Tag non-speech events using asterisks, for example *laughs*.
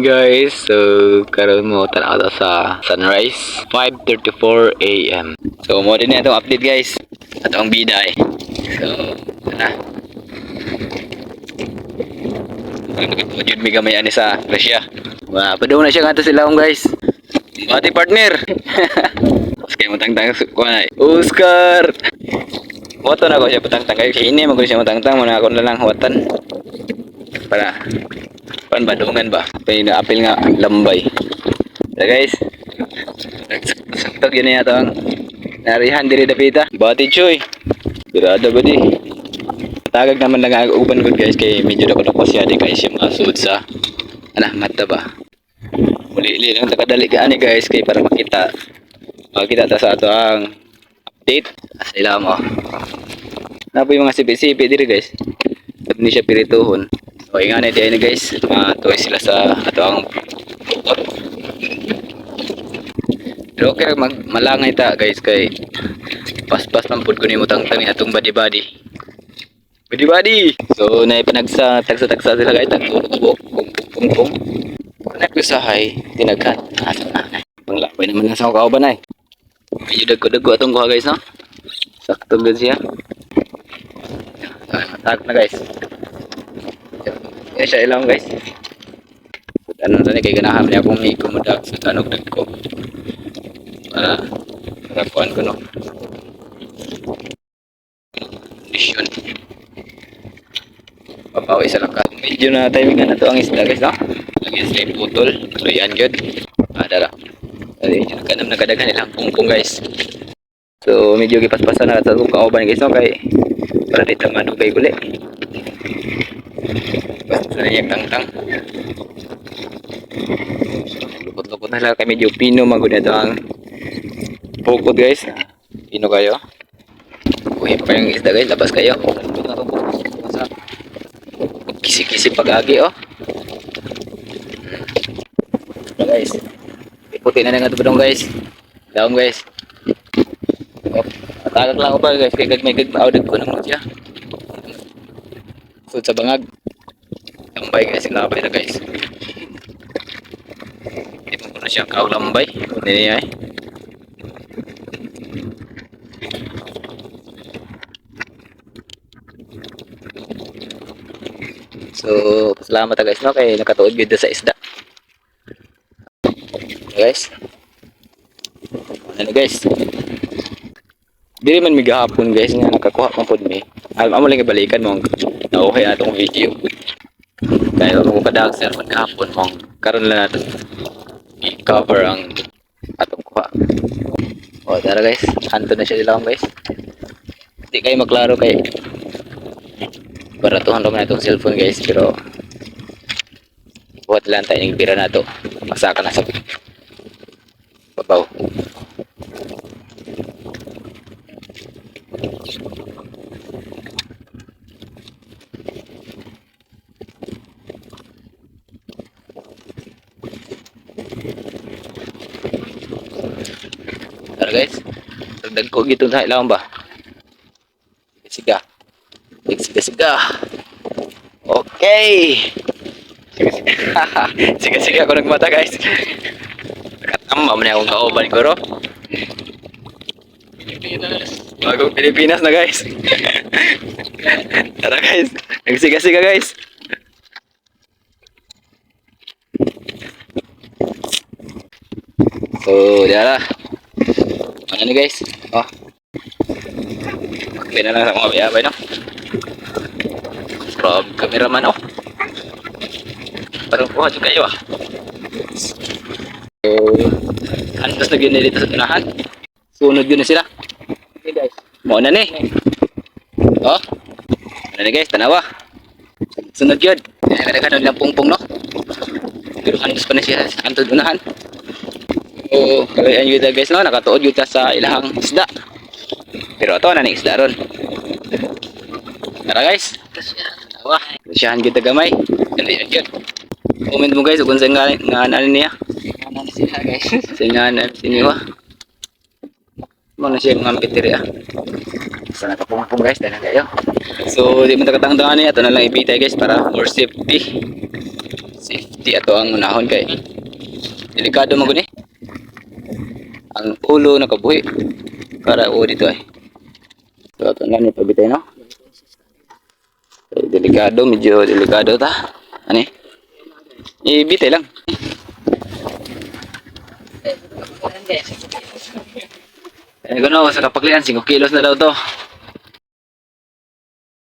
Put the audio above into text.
guys, so karon mo tanaw ta sa sunrise 5:34 AM. So mo din itong update guys. Ato ang bida eh. So, na. Jud mi gamay ani sa Russia. Wa pa daw na siya nga sila guys. Bati partner. *laughs* Sige mo tangtang ko na. Oscar. Wato na ko siya patangtang kay ini mo ko siya matangtang mo na ako na lang watan. Para pan badungan ba? Kaya na-apil nga lambay. So guys, nagsakto yun na ang narihan diri dapita. Bati choy. Birada ba di? Tagag naman lang ang uban ko guys kay medyo na ko na siya di kay siya masud sa ana mata ba. Muli-li lang takadali ka ani guys kay para makita makita ta sa ato ang update. Sila mo. Napoy mga sipi-sipi diri guys. Sabi ni siya pirituhon. So, ingan na din guys. Matuloy sila sa ato ang motor. Pero okay mag malangay ta guys kay paspas man pud ko ni mutang tani atong body body. Body body. So na panagsa tagsa tagsa sila guys tagtulog ko kung kung. Nagsahay tinagkat. Asa na. Panglabay naman na sa kauban ay. Medyo dagko-dagko atong kuha guys no. Sakto gud siya. Ah, Matak na guys. Yan siya ilang guys. Ano na kay ganahan niya akong may kumudag sa tanog ko. Para para kuan ko no. Mission. Papawi sa lakas. Medyo na timing na to ang isda guys no. Lagi sila putol. So yan good. Ada ra. Dali ka nam nakadagan ilang pungpung guys. So medyo gipaspasan na sa kung kauban guys no kay para di ta madugay yung tangtang. Lukot-lukot na lang kay medyo pino magod na ito ang pukot guys. Pino kayo. Buhay pa yung isda guys. Labas kayo. Kisi-kisi pag-agi oh. Hmm. guys. Puti na nga ito ba guys. Down guys. Oh, Matagag lang ko pa guys. Kaya may gagmaudag ko naman siya. Sud sa bangag. Lambay guys, lambay na guys. Hindi mo ko na siya kao lambay. Hindi niya eh. So, salamat guys no kay nakatuod gyud sa isda. Guys. Ano guys? Dili man mi gahapon guys nga nakakuha man pod mi. Am amo lang ibalikan mo ang nauhay atong video. Kaya mo kadag sir. Man gahapon mong karon lang natin. I-cover ang atong kuha. O tara guys, hanto na siya dilaw guys. Hindi kayo maklaro kay baratuhan naman itong cellphone guys pero buhat lang tayo ng bira na to masaka na sa babaw guys. Dagdag ko gito sa ilaw ba? Siga. Siga siga. Okay. *laughs* Siga siga ako nagmata guys. Nakatama man akong kauban ko ro. Bagong Pilipinas na guys. Tara guys. Nagsiga siga guys. So, diara. Ano ni guys? Oh. Pakli na lang sa mga bayabay, no? Grab cameraman, oh. Parang kuha dyan kayo, ah. So, antos na gina dito sa tunahan. Sunod yun na sila. Okay guys. Mo na ni. Oh. Ano ni guys, tanawa. Sunod yun. Nagadagan lang pungpong, no? Pero antos pa na siya sa antos unahan. So, kaya yun guys, no? Nakatuod yun sa ilahang isda. Pero ito na ni isda ron. Tara guys. Wah, siyahan kita gamay. Ano yun? Comment mo guys kung saan nga nga ano niya. Ano na sila guys. Saan nga ano siniwa. Mo na siya mga pitiri ah. Sa nakapungpong guys, dahil kayo. So, di mo nakatangtangan niya. Ito na lang ibitay guys para more safety. Safety ato ang unahon kay. Delikado mo guni. Ang ulo nakabuhi. Para o dito ay. So ato na ni pabitay no. Eh, delikado, medyo delikado ta. Ani? Ibitay lang. Eh, gano, sa kapaglian, 5 kilos na daw to.